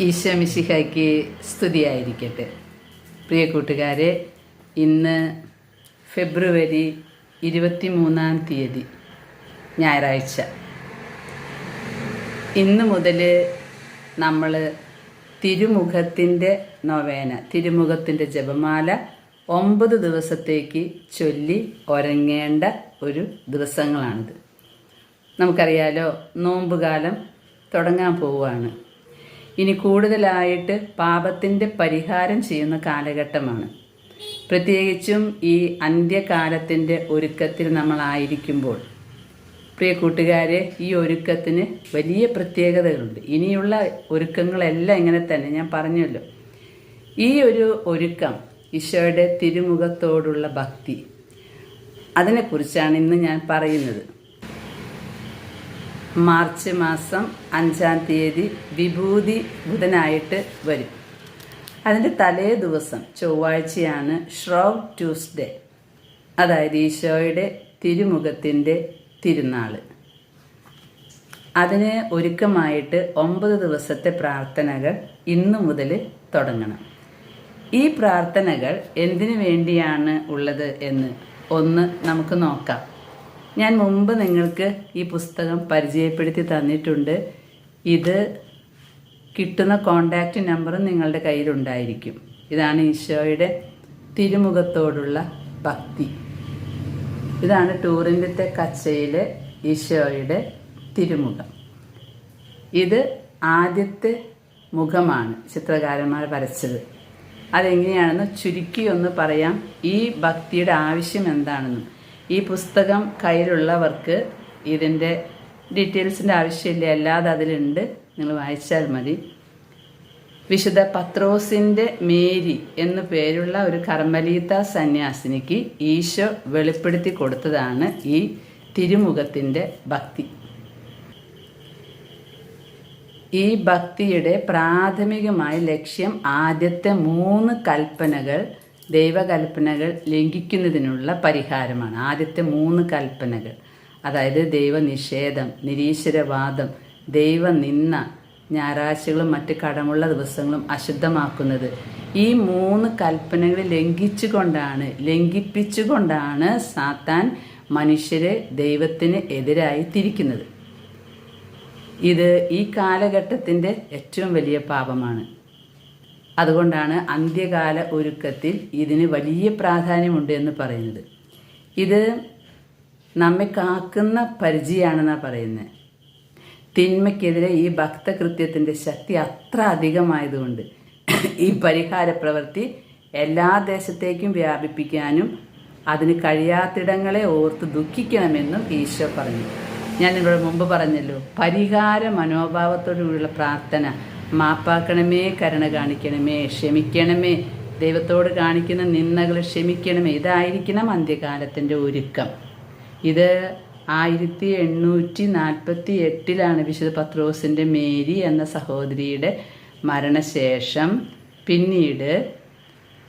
ഈശോമിശിഹയ്ക്ക് സ്തുതിയായിരിക്കട്ടെ. പ്രിയ കൂട്ടുകാരെ ഇന്ന് ഫെബ്രുവരി ഇരുപത്തി മൂന്നാം തീയതി ഞായറാഴ്ച. ഇന്ന് മുതൽ നമ്മൾ തിരുമുഖത്തിന്റെ നൊവേന തിരുമുഖത്തിന്റെ ജപമാല ഒമ്പത് ദിവസത്തേക്ക് ചൊല്ലി ഒരങ്ങേണ്ട ഒരു ദിവസങ്ങളാണിത്. നമുക്കറിയാലോ നോമ്പുകാലം തുടങ്ങാൻ പോവുകയാണ്. ഇനി കൂടുതലായിട്ട് പാപത്തിന്റെ പരിഹാരം ചെയ്യുന്ന കാലഘട്ടമാണ്. പ്രത്യേകിച്ചും ഈ അന്ത്യകാലത്തിന്റെ ഒരുക്കത്തിൽ നമ്മളായിരിക്കുമ്പോൾ പ്രിയ കൂട്ടുകാരെ ഈ ഒരുക്കത്തിന് വലിയ പ്രത്യേകതകളുണ്ട്. ഇനിയുള്ള ഒരുക്കങ്ങളെല്ലാം ഇങ്ങനെ തന്നെ ഞാൻ പറഞ്ഞല്ലോ. ഈ ഒരു ഒരുക്കം ഈശോയുടെ തിരുമുഖത്തോടുള്ള ഭക്തി അതിനെക്കുറിച്ചാണ് ഇന്ന് ഞാൻ പറയുന്നത്. മാർച്ച് മാസം അഞ്ചാം തീയതി വിഭൂതി ബുധനായിട്ട് വരും. അതിന്റെ തലേ ദിവസം ചൊവ്വാഴ്ചയാണ് ഷ്രോവ് ട്യൂസ്ഡേ. അതായത് ഈശോയുടെ തിരുമുഖത്തിന്റെ തിരുനാൾ. അതിന് ഒരുക്കമായിട്ട് ഒമ്പത് ദിവസത്തെ പ്രാർത്ഥനകൾ ഇന്നു മുതൽ തുടങ്ങണം. ഈ പ്രാർത്ഥനകൾ എന്തിനു വേണ്ടിയാണ് ഉള്ളത് എന്ന് ഒന്ന് നമുക്ക് നോക്കാം. ഞാൻ മുമ്പ് നിങ്ങൾക്ക് ഈ പുസ്തകം പരിചയപ്പെടുത്തി തന്നിട്ടുണ്ട്. ഇത് കിട്ടുന്ന കോണ്ടാക്റ്റ് നമ്പറും നിങ്ങളുടെ കയ്യിലുണ്ടായിരിക്കും. ഇതാണ് ഈശോയുടെ തിരുമുഖത്തോടുള്ള ഭക്തി. ഇതാണ് ടൂറിന്റെ കച്ചയിലെ ഈശോയുടെ തിരുമുഖം. ഇത് ആദ്യത്തെ മുഖമാണ് ചിത്രകാരന്മാർ വരച്ചത്. അതെങ്ങനെയാണെന്ന് ചുരുക്കി ഒന്ന് പറയാം. ഈ ഭക്തിയുടെ ആവശ്യം എന്താണെന്നും. ഈ പുസ്തകം കയ്യിലുള്ളവർക്ക് ഇതിന്റെ ഡീറ്റെയിൽസിന്റെ ആവശ്യമില്ല അല്ലാതെ അതിലുണ്ട്. നിങ്ങൾ വായിച്ചാൽ മതി. വിശുദ്ധ പത്രോസിന്റെ മേരി എന്നു പേരുള്ള ഒരു കർമ്മലീത സന്യാസിനിക്ക് ഈശോ വെളിപ്പെടുത്തി കൊടുത്തതാണ് ഈ തിരുമുഖത്തിന്റെ ഭക്തി. ഈ ഭക്തിയുടെ പ്രാഥമികമായ ലക്ഷ്യം ആദ്യത്തെ മൂന്ന് കൽപ്പനകൾ ദൈവകൽപ്പനകൾ ലംഘിക്കുന്നതിനുള്ള പരിഹാരമാണ്. ആദ്യത്തെ മൂന്ന് കൽപ്പനകൾ. അതായത് ദൈവനിഷേധം നിരീശ്വരവാദം ദൈവനിന്ന ഞായറാഴ്ചകളും മറ്റ് കടമുള്ള ദിവസങ്ങളും അശുദ്ധമാക്കുന്നത്. ഈ മൂന്ന് കൽപ്പനകൾ ലംഘിച്ചുകൊണ്ടാണ് ലംഘിപ്പിച്ചുകൊണ്ടാണ് സാത്താൻ മനുഷ്യരെ ദൈവത്തിന് എതിരായി തിരിക്കുന്നത്. ഇത് ഈ കാലഘട്ടത്തിന്റെ ഏറ്റവും വലിയ പാപമാണ്. അതുകൊണ്ടാണ് അന്ത്യകാല ഒരുക്കത്തിൽ ഇതിന് വലിയ പ്രാധാന്യമുണ്ട് എന്ന് പറയുന്നത്. ഇത് നമ്മെ കാക്കുന്ന പരിചയമാണെന്നാണ് പറയുന്നത് തിന്മയ്ക്കെതിരെ ഈ ഭക്തകൃത്യത്തിന്റെ ശക്തി അത്ര അധികമായതുകൊണ്ട് ഈ പരിഹാര പ്രവൃത്തി എല്ലാ ദേശത്തേക്കും വ്യാപിപ്പിക്കാനും അതിന് കഴിയാത്തിടങ്ങളെ ഓർത്ത് ദുഃഖിക്കണമെന്നും ഈശോ പറഞ്ഞു. ഞാൻ ഇവിടെ മുമ്പ് പറഞ്ഞല്ലോ പരിഹാര മനോഭാവത്തോടുകൂടിയുള്ള പ്രാർത്ഥന മാപ്പാക്കണമേ കരുണ കാണിക്കണമേ ക്ഷമിക്കണമേ. ദൈവത്തോട് കാണിക്കുന്ന നിന്ദകൾ ക്ഷമിക്കണമേ. ഇതായിരിക്കണം അന്ത്യകാലത്തിന്റെ ഒരുക്കം. ഇത് ആയിരത്തി എണ്ണൂറ്റി നാൽപ്പത്തി എട്ടിലാണ് വിശുദ്ധ പത്രോസിന്റെ മേരി എന്ന സഹോദരിയുടെ മരണശേഷം. പിന്നീട്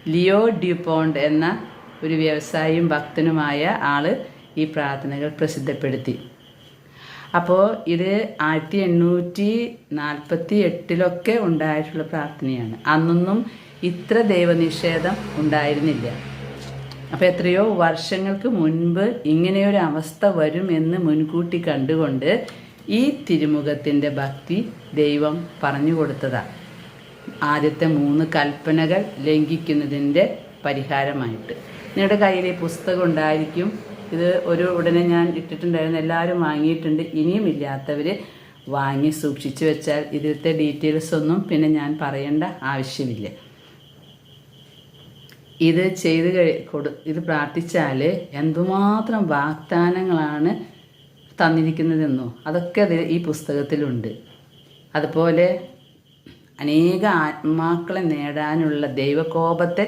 ലിയോ ഡ്യൂപോണ്ട് എന്ന ഒരു വ്യവസായിയും ഭക്തനുമായ ആൾ ഈ പ്രാർത്ഥനകൾ പ്രസിദ്ധപ്പെടുത്തി. അപ്പോൾ ഇത് ആയിരത്തി എണ്ണൂറ്റി നാൽപ്പത്തി എട്ടിലൊക്കെ ഉണ്ടായിട്ടുള്ള പ്രാർത്ഥനയാണ്. അന്നൊന്നും ഇത്ര ദൈവനിഷേധം ഉണ്ടായിരുന്നില്ല. അപ്പോൾ എത്രയോ വർഷങ്ങൾക്ക് മുൻപ് ഇങ്ങനെയൊരു അവസ്ഥ വരും എന്ന് മുൻകൂട്ടി കണ്ടുകൊണ്ട് ഈ തിരുമുഖത്തിന്റെ ഭക്തി ദൈവം പറഞ്ഞു കൊടുത്തതാണ് ആദ്യത്തെ മൂന്ന് കൽപ്പനകൾ ലംഘിക്കുന്നതിന്റെ പരിഹാരമായിട്ട്. നിങ്ങളുടെ കയ്യിൽ ഈ പുസ്തകം ഉണ്ടായിരിക്കും. ഇത് ഒരു ഉടനെ ഞാൻ ഇട്ടിട്ടുണ്ടായിരുന്നു എല്ലാവരും വാങ്ങിയിട്ടുണ്ട് ഇനിയും ഇല്ലാത്തവർ വാങ്ങി സൂക്ഷിച്ചു വെച്ചാൽ ഇതിലത്തെ ഡീറ്റെയിൽസ് ഒന്നും പിന്നെ ഞാൻ പറയേണ്ട ആവശ്യമില്ല. ഇത് ചെയ്ത് കഴി കൊടു ഇത് പ്രാർത്ഥിച്ചാൽ എന്തുമാത്രം വാഗ്ദാനങ്ങളാണ് തന്നിരിക്കുന്നതെന്നോ അതൊക്കെ അതിൽ ഈ പുസ്തകത്തിലുണ്ട്. അതുപോലെ അനേക ആത്മാക്കളെ നേടാനുള്ള ദൈവകോപത്തെ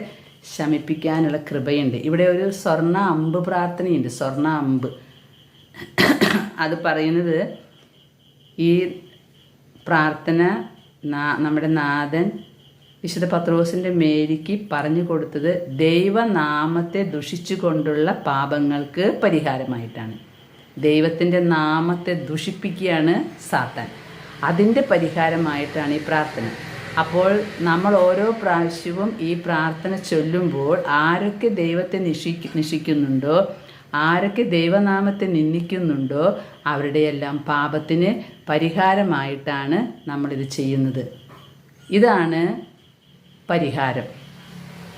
ശമിപ്പിക്കാനുള്ള കൃപയുണ്ട്. ഇവിടെ ഒരു സ്വർണ അമ്പ് പ്രാർത്ഥനയുണ്ട്. സ്വർണ അമ്പ്. അത് പറയുന്നത് ഈ പ്രാർത്ഥന നമ്മുടെ നാഥൻ വിശുദ്ധ പത്രോസിന്റെ മേരിക്ക് പറഞ്ഞു കൊടുത്തത് ദൈവനാമത്തെ ദുഷിച്ചുകൊണ്ടുള്ള പാപങ്ങൾക്ക് പരിഹാരമായിട്ടാണ്. ദൈവത്തിന്റെ നാമത്തെ ദുഷിപ്പിക്കുകയാണ് സാത്താൻ. അതിന്റെ പരിഹാരമായിട്ടാണ് ഈ പ്രാർത്ഥന. അപ്പോൾ നമ്മൾ ഓരോ പ്രാവശ്യവും ഈ പ്രാർത്ഥന ചൊല്ലുമ്പോൾ ആരൊക്കെ ദൈവത്തെ നിഷിക്ക് നിഷിക്കുന്നുണ്ടോ? ആരൊക്കെ ദൈവനാമത്തെ നിന്ദിക്കുന്നുണ്ടോ? അവരുടെയെല്ലാം പാപത്തിന് പരിഹാരമായിട്ടാണ് നമ്മളിത് ചെയ്യുന്നത്. ഇതാണ് പരിഹാരം.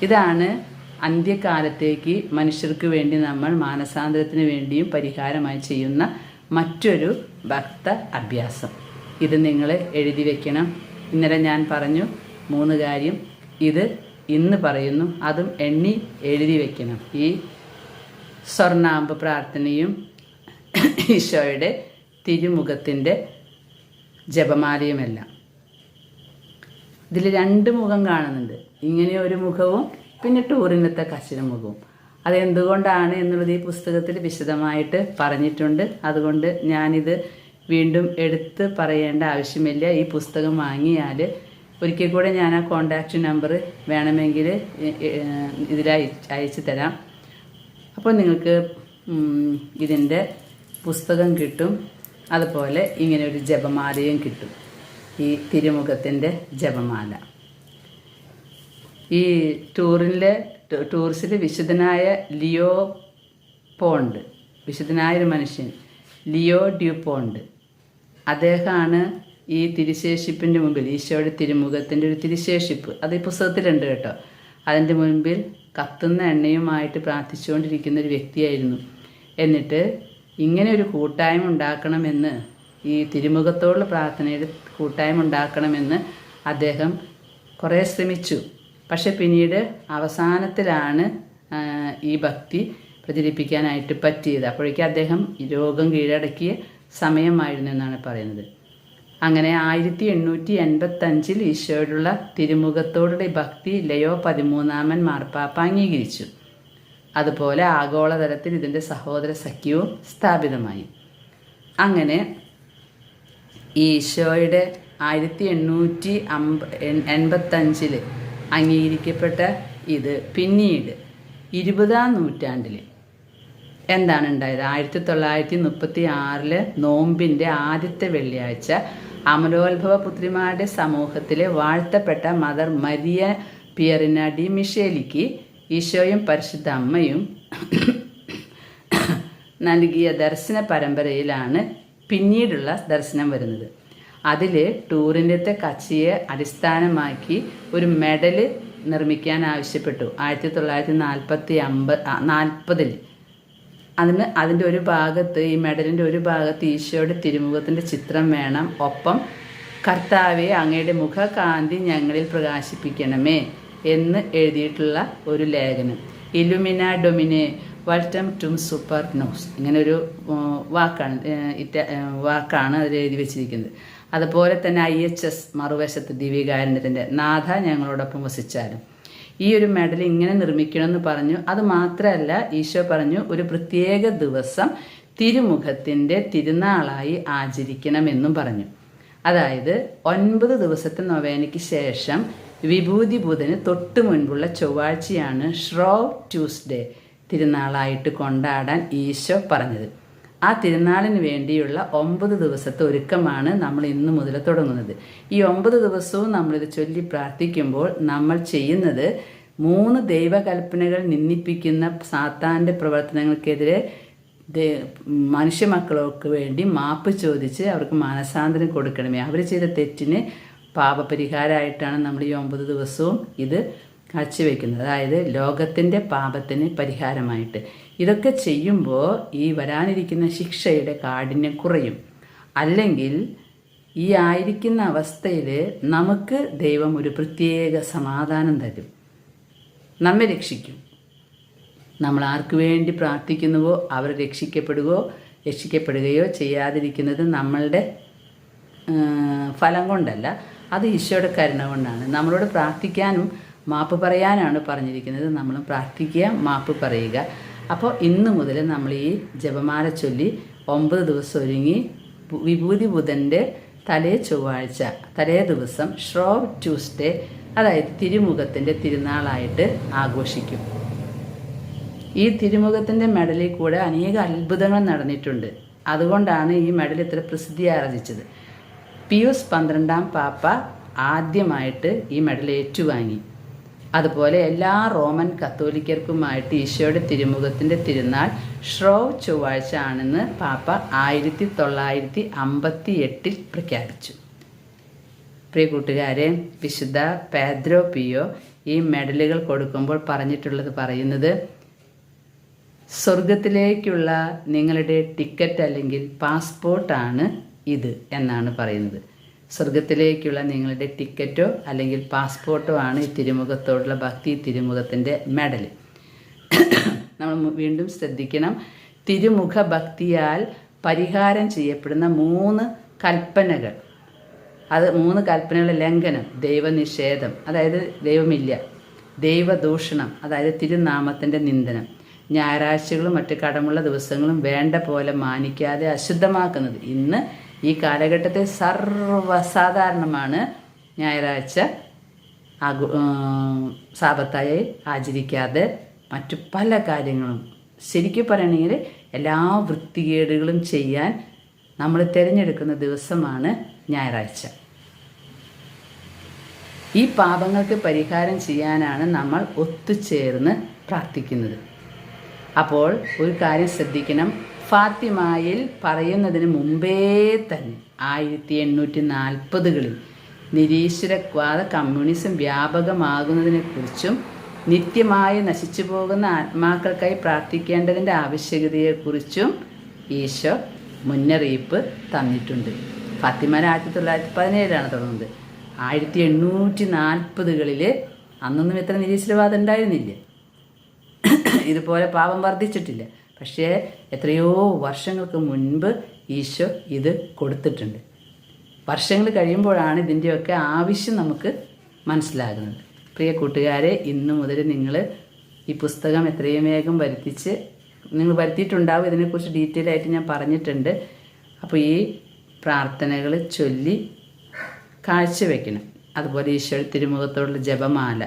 ഇതാണ് അന്ത്യകാലത്തേക്ക് മനുഷ്യർക്ക് വേണ്ടി നമ്മൾ മാനസാന്തരത്തിന് വേണ്ടിയും പരിഹാരമായി ചെയ്യുന്ന മറ്റൊരു ഭക്ത അഭ്യാസം. ഇത് നിങ്ങൾ എഴുതി വെക്കണം. ഇന്നലെ ഞാൻ പറഞ്ഞു മൂന്ന് കാര്യം. ഇത് ഇന്ന് പറയുന്നു. അതും എണ്ണി എഴുതി വയ്ക്കണം ഈ സ്വർണാമ്പ് പ്രാർത്ഥനയും ഈശോയുടെ തിരുമുഖത്തിന്റെ ജപമാലയുമെല്ലാം. ഇതിൽ രണ്ട് മുഖം കാണുന്നുണ്ട്. ഇങ്ങനെ ഒരു മുഖവും പിന്നെ ടൂറിനത്തെ കശിന മുഖവും. അതെന്തുകൊണ്ടാണ് എന്നുള്ളത് ഈ പുസ്തകത്തിൽ വിശദമായിട്ട് പറഞ്ഞിട്ടുണ്ട്. അതുകൊണ്ട് ഞാനിത് വീണ്ടും എടുത്ത് പറയേണ്ട ആവശ്യമില്ല. ഈ പുസ്തകം വാങ്ങിയാൽ ഒരിക്കൽ കൂടെ ഞാൻ ആ കോണ്ടാക്റ്റ് നമ്പർ വേണമെങ്കിൽ ഇതിൽ അയച്ചു തരാം. അപ്പോൾ നിങ്ങൾക്ക് ഇതിന്റെ പുസ്തകം കിട്ടും. അതുപോലെ ഇങ്ങനെ ഒരു ജപമാലയും കിട്ടും. ഈ തിരുമുഖത്തിന്റെ ജപമാല. ഈ ടൂറിന്റെ ടൂറിസ്റ്റിൽ വിശുദ്ധനായ ലിയോ പോണ്ട് വിശുദ്ധനായ ഒരു മനുഷ്യൻ ലിയോ ഡ്യൂപ്പോണ്ട് അദ്ദേഹമാണ് ഈ തിരുശേഷിപ്പിന്റെ മുമ്പിൽ ഈശോയുടെ തിരുമുഖത്തിന്റെ ഒരു തിരുശേഷിപ്പ്. അത് ഈ പുസ്തകത്തിലുണ്ട് കേട്ടോ. അതിന്റെ മുൻപിൽ കത്തുന്ന എണ്ണയുമായിട്ട് പ്രാർത്ഥിച്ചുകൊണ്ടിരിക്കുന്ന ഒരു വ്യക്തിയായിരുന്നു. എന്നിട്ട് ഇങ്ങനെ ഒരു കൂട്ടായ്മ ഉണ്ടാക്കണമെന്ന് ഈ തിരുമുഖത്തോടുള്ള പ്രാർത്ഥനയുടെ കൂട്ടായ്മ ഉണ്ടാക്കണമെന്ന് അദ്ദേഹം കുറേ ശ്രമിച്ചു. പക്ഷെ പിന്നീട് അവസാനത്തിലാണ് ഈ ഭക്തി പ്രചരിപ്പിക്കാനായിട്ട് പറ്റിയത്. അപ്പോഴേക്കും അദ്ദേഹം രോഗം കീഴടക്കിയ സമയമായിരുന്നു എന്നാണ് പറയുന്നത്. അങ്ങനെ ആയിരത്തി എണ്ണൂറ്റി എൺപത്തഞ്ചിൽ ഈശോയോടുള്ള തിരുമുഖത്തോടുള്ള ഭക്തി ലയോ പതിമൂന്നാമൻ മാർപ്പാപ്പ അംഗീകരിച്ചു. അതുപോലെ ആഗോളതലത്തിൽ ഇതിന്റെ സഹോദര സഖ്യവും സ്ഥാപിതമായി. അങ്ങനെ ഈശോയുടെ ആയിരത്തി എണ്ണൂറ്റി അമ്പ എൺ- എൺപത്തഞ്ചിൽ അംഗീകരിക്കപ്പെട്ട ഇത് പിന്നീട് ഇരുപതാം നൂറ്റാണ്ടിൽ എന്താണ് ഉണ്ടായത്? ആയിരത്തി തൊള്ളായിരത്തി മുപ്പത്തി ആറിൽ നോമ്പിന്റെ ആദ്യത്തെ വെള്ളിയാഴ്ച അമലോത്ഭവ പുത്രിമാരുടെ സമൂഹത്തിലെ വാഴ്ത്തപ്പെട്ട മദർ മരിയ പിയറിന ഡി മിഷേലിക്ക് ഈശോയും പരിശുദ്ധ അമ്മയും നൽകിയ ദർശന പരമ്പരയിലാണ് പിന്നീടുള്ള ദർശനം വരുന്നത്. അതിൽ ടൂറിന്റെ കച്ചിയെ അടിസ്ഥാനമാക്കി ഒരു മെഡൽ നിർമ്മിക്കാൻ ആവശ്യപ്പെട്ടു. ആയിരത്തി തൊള്ളായിരത്തി നാൽപ്പത്തി അമ്പത് നാൽപ്പതിൽ അതിന് അതിന്റെ ഒരു ഭാഗത്ത് ഈ മെഡലിന്റെ ഒരു ഭാഗത്ത് ഈശോയുടെ തിരുമുഖത്തിന്റെ ചിത്രം വേണം. ഒപ്പം കർത്താവെ അങ്ങയുടെ മുഖകാന്തി ഞങ്ങളിൽ പ്രകാശിപ്പിക്കണമേ എന്ന് എഴുതിയിട്ടുള്ള ഒരു ലേഖനം. ഇലുമിന ഡൊമിനെ വൾട്ടം ടും സൂപ്പർ നോസ് ഇങ്ങനെ ഒരു വാക്കാണ് ഇറ്റ വാക്കാണ് അതിൽ എഴുതി വെച്ചിരിക്കുന്നത്. അതുപോലെ തന്നെ ഐ എച്ച് എസ് മറുവശത്ത് ദിവ്യകാരണത്തിന്റെ നാഥ ഞങ്ങളോടൊപ്പം വസിച്ചാലും. ഈ ഒരു മെഡൽ ഇങ്ങനെ നിർമ്മിക്കണമെന്ന് പറഞ്ഞു. അത് മാത്രമല്ല ഈശോ പറഞ്ഞു ഒരു പ്രത്യേക ദിവസം തിരുമുഖത്തിന്റെ തിരുനാളായി ആചരിക്കണമെന്നും പറഞ്ഞു. അതായത് ഒൻപത് ദിവസത്തെ നൊവേനയ്ക്ക് ശേഷം വിഭൂതി ബുധന് തൊട്ട് മുൻപുള്ള ചൊവ്വാഴ്ചയാണ് ഷ്രോ ട്യൂസ്ഡേ തിരുനാളായിട്ട് കൊണ്ടാടാൻ ഈശോ പറഞ്ഞത്. ആ തിരുനാളിന് വേണ്ടിയുള്ള ഒമ്പത് ദിവസത്തെ ഒരുക്കമാണ് നമ്മൾ ഇന്ന് മുതൽ തുടങ്ങുന്നത്. ഈ ഒമ്പത് ദിവസവും നമ്മളിത് ചൊല്ലി പ്രാർത്ഥിക്കുമ്പോൾ നമ്മൾ ചെയ്യുന്നത് മൂന്ന് ദൈവകൽപ്പനകൾ നിന്ദിപ്പിക്കുന്ന സാത്താന്റെ പ്രവർത്തനങ്ങൾക്കെതിരെ ദേ- മനുഷ്യമക്കൾക്ക് വേണ്ടി മാപ്പ് ചോദിച്ച് അവർക്ക് മാനസാന്തരം കൊടുക്കണമേ. അവർ ചെയ്ത തെറ്റിന് പാപപരിഹാരമായിട്ടാണ് നമ്മൾ ഈ ഒമ്പത് ദിവസവും ഇത് കാഴ്ചവെക്കുന്നത്. അതായത് ലോകത്തിന്റെ പാപത്തിന് പരിഹാരമായിട്ട്. ഇതൊക്കെ ചെയ്യുമ്പോൾ ഈ വരാനിരിക്കുന്ന ശിക്ഷയുടെ കാഠിന്യം കുറയും. അല്ലെങ്കിൽ ഈ ആയിരിക്കുന്ന അവസ്ഥയിൽ നമുക്ക് ദൈവം ഒരു പ്രത്യേക സമാധാനം തരും. നമ്മെ രക്ഷിക്കും. നമ്മൾ ആർക്ക് വേണ്ടി പ്രാർത്ഥിക്കുന്നുവോ അവർ രക്ഷിക്കപ്പെടുകയോ രക്ഷിക്കപ്പെടുകയോ ചെയ്യാതിരിക്കുന്നത് നമ്മളുടെ ഫലം കൊണ്ടല്ല. അത് ഈശോയുടെ കരുണ കൊണ്ടാണ്. നമ്മളോട് പ്രാർത്ഥിക്കാനും മാപ്പ് പറയാനാണ് പറഞ്ഞിരിക്കുന്നത്. നമ്മൾ പ്രാർത്ഥിക്കുക മാപ്പ് പറയുക. അപ്പോൾ ഇന്ന് മുതൽ നമ്മൾ ഈ ജപമാല ചൊല്ലി ഒമ്പത് ദിവസം ഒരുങ്ങി വിഭൂതി ബുധന്റെ തലേ ചൊവ്വാഴ്ച തലേ ദിവസം ഷ്രോവ് ട്യൂസ്ഡേ അതായത് തിരുമുഖത്തിന്റെ തിരുനാളായിട്ട് ആഘോഷിക്കും. ഈ തിരുമുഖത്തിന്റെ മെഡലിൽ കൂടെ അനേക അത്ഭുതങ്ങൾ നടന്നിട്ടുണ്ട്. അതുകൊണ്ടാണ് ഈ മെഡൽ ഇത്ര പ്രസിദ്ധി ആർജിച്ചത്. പിയൂസ് പന്ത്രണ്ടാം പാപ്പ ആദ്യമായിട്ട് ഈ മെഡൽ ഏറ്റുവാങ്ങി. അതുപോലെ എല്ലാ റോമൻ കത്തോലിക്കർക്കുമായിട്ട് ഈശോയുടെ തിരുമുഖത്തിന്റെ തിരുനാൾ ഷ്രോവ് ചൊവ്വാഴ്ച ആണെന്ന് പാപ്പ ആയിരത്തി തൊള്ളായിരത്തി അമ്പത്തി എട്ടിൽ പ്രഖ്യാപിച്ചു. പ്രിയ കൂട്ടുകാരെ വിശുദ്ധ പാദ്രോ പിയോ ഈ മെഡലുകൾ കൊടുക്കുമ്പോൾ പറഞ്ഞിട്ടുള്ളത് പറയുന്നത് സ്വർഗത്തിലേക്കുള്ള നിങ്ങളുടെ ടിക്കറ്റ് അല്ലെങ്കിൽ പാസ്പോർട്ടാണ് ഇത് എന്നാണ് പറയുന്നത്. സ്വർഗത്തിലേക്കുള്ള നിങ്ങളുടെ ടിക്കറ്റോ അല്ലെങ്കിൽ പാസ്പോർട്ടോ ആണ് ഈ തിരുമുഖത്തോടുള്ള ഭക്തി തിരുമുഖത്തിന്റെ മെഡൽ. നമ്മൾ വീണ്ടും ശ്രദ്ധിക്കണം. തിരുമുഖ ഭക്തിയാൽ പരിഹാരം ചെയ്യപ്പെടുന്ന മൂന്ന് കൽപ്പനകൾ. അത് മൂന്ന് കൽപ്പനകളുടെ ലംഘനം ദൈവനിഷേധം അതായത് ദൈവമില്ല ദൈവദൂഷണം അതായത് തിരുനാമത്തിന്റെ നിന്ദനം. ഞായറാഴ്ചകളും മറ്റു കടമുള്ള ദിവസങ്ങളും വേണ്ട പോലെ മാനിക്കാതെ അശുദ്ധമാക്കുന്നത്. ഇന്ന് ഈ കാലഘട്ടത്തിൽ സർവസാധാരണമാണ് ഞായറാഴ്ച ആഘോ സാപത്തായി ആചരിക്കാതെ മറ്റു പല കാര്യങ്ങളും. ശരിക്കും പറയണമെങ്കിൽ എല്ലാ വൃത്തികേടുകളും ചെയ്യാൻ നമ്മൾ തിരഞ്ഞെടുക്കുന്ന ദിവസമാണ് ഞായറാഴ്ച. ഈ പാപങ്ങൾക്ക് പരിഹാരം ചെയ്യാനാണ് നമ്മൾ ഒത്തുചേർന്ന് പ്രാർത്ഥിക്കുന്നത്. അപ്പോൾ ഒരു കാര്യം ശ്രദ്ധിക്കണം. ഫാത്തിമായിൽ പറയുന്നതിന് മുമ്പേ തന്നെ ആയിരത്തി എണ്ണൂറ്റി നാൽപ്പതുകളിൽ നിരീശ്വരവാദ കമ്മ്യൂണിസം വ്യാപകമാകുന്നതിനെക്കുറിച്ചും നിത്യമായി നശിച്ചു പോകുന്ന ആത്മാക്കൾക്കായി പ്രാർത്ഥിക്കേണ്ടതിന്റെ ആവശ്യകതയെക്കുറിച്ചും ഈശോ മുന്നറിയിപ്പ് തന്നിട്ടുണ്ട്. ഫാത്തിമ ആയിരത്തി തൊള്ളായിരത്തി പതിനേഴിലാണ് തുടങ്ങുന്നത്. ആയിരത്തി എണ്ണൂറ്റി നാൽപ്പതുകളിൽ അന്നൊന്നും ഇത്ര നിരീശ്വരവാദം ഉണ്ടായിരുന്നില്ല. ഇതുപോലെ പാപം വർദ്ധിച്ചിട്ടില്ല. പക്ഷേ എത്രയോ വർഷങ്ങൾക്ക് മുൻപ് ഈശോ ഇത് കൊടുത്തിട്ടുണ്ട്. വർഷങ്ങൾ കഴിയുമ്പോഴാണ് ഇതിന്റെയൊക്കെ ആവശ്യം നമുക്ക് മനസ്സിലാകുന്നത്. പ്രിയ കൂട്ടുകാരെ ഇന്നു മുതൽ നിങ്ങൾ ഈ പുസ്തകം എത്രയും വേഗം വരുത്തിച്ച് നിങ്ങൾ വരുത്തിയിട്ടുണ്ടാവും. ഇതിനെക്കുറിച്ച് ഡീറ്റെയിൽ ആയിട്ട് ഞാൻ പറഞ്ഞിട്ടുണ്ട്. അപ്പോൾ ഈ പ്രാർത്ഥനകൾ ചൊല്ലി കാഴ്ചവെക്കണം അതുപോലെ ഈശോ തിരുമുഖത്തോടുള്ള ജപമാല.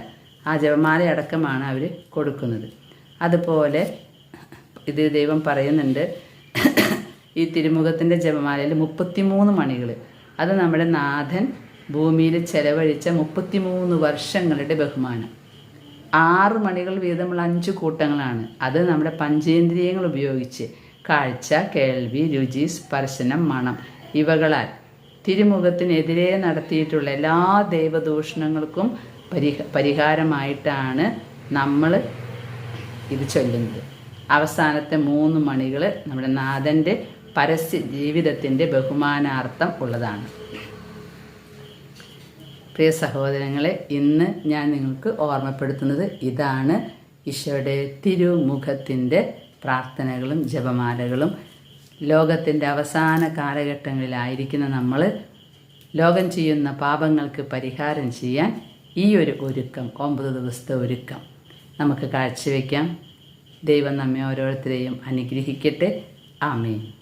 ആ ജപമാല അടക്കമാണ് അവർ കൊടുക്കുന്നത്. അതുപോലെ ഇത് ദൈവം പറയുന്നുണ്ട്. ഈ തിരുമുഖത്തിന്റെ ജപമാലയിൽ മുപ്പത്തിമൂന്ന് മണികൾ അത് നമ്മുടെ നാഥൻ ഭൂമിയിൽ ചെലവഴിച്ച മുപ്പത്തിമൂന്ന് വർഷങ്ങളുടെ ബഹുമാനം. ആറ് മണികൾ വീതമുള്ള അഞ്ച് കൂട്ടങ്ങളാണ്. അത് നമ്മുടെ പഞ്ചേന്ദ്രിയങ്ങൾ ഉപയോഗിച്ച് കാഴ്ച കേൾവി രുചി സ്പർശനം മണം ഇവകളാൽ തിരുമുഖത്തിനെതിരെ നടത്തിയിട്ടുള്ള എല്ലാ ദൈവദൂഷണങ്ങൾക്കും പരിഹ പരിഹാരമായിട്ടാണ് നമ്മൾ ഇത് ചൊല്ലുന്നത്. അവസാനത്തെ മൂന്ന് മണികൾ നമ്മുടെ നാഥന്റെ പരസ്യ ജീവിതത്തിന്റെ ബഹുമാനാർത്ഥം ഉള്ളതാണ്. പ്രിയ സഹോദരങ്ങളെ ഇന്ന് ഞാൻ നിങ്ങൾക്ക് ഓർമ്മപ്പെടുത്തുന്നത് ഇതാണ് ഈശോയുടെ തിരുമുഖത്തിന്റെ പ്രാർത്ഥനകളും ജപമാലകളും. ലോകത്തിന്റെ അവസാന കാലഘട്ടങ്ങളിലായിരിക്കുന്ന നമ്മൾ ലോകം ചെയ്യുന്ന പാപങ്ങൾക്ക് പരിഹാരം ചെയ്യാൻ ഈ ഒരു ഒരുക്കം ഒമ്പത് ദിവസത്തെ ഒരുക്കം നമുക്ക് കാഴ്ചവെക്കാം. ദൈവം നമ്മെ ഓരോരുത്തരെയും അനുഗ്രഹിക്കട്ടെ. ആമേൻ.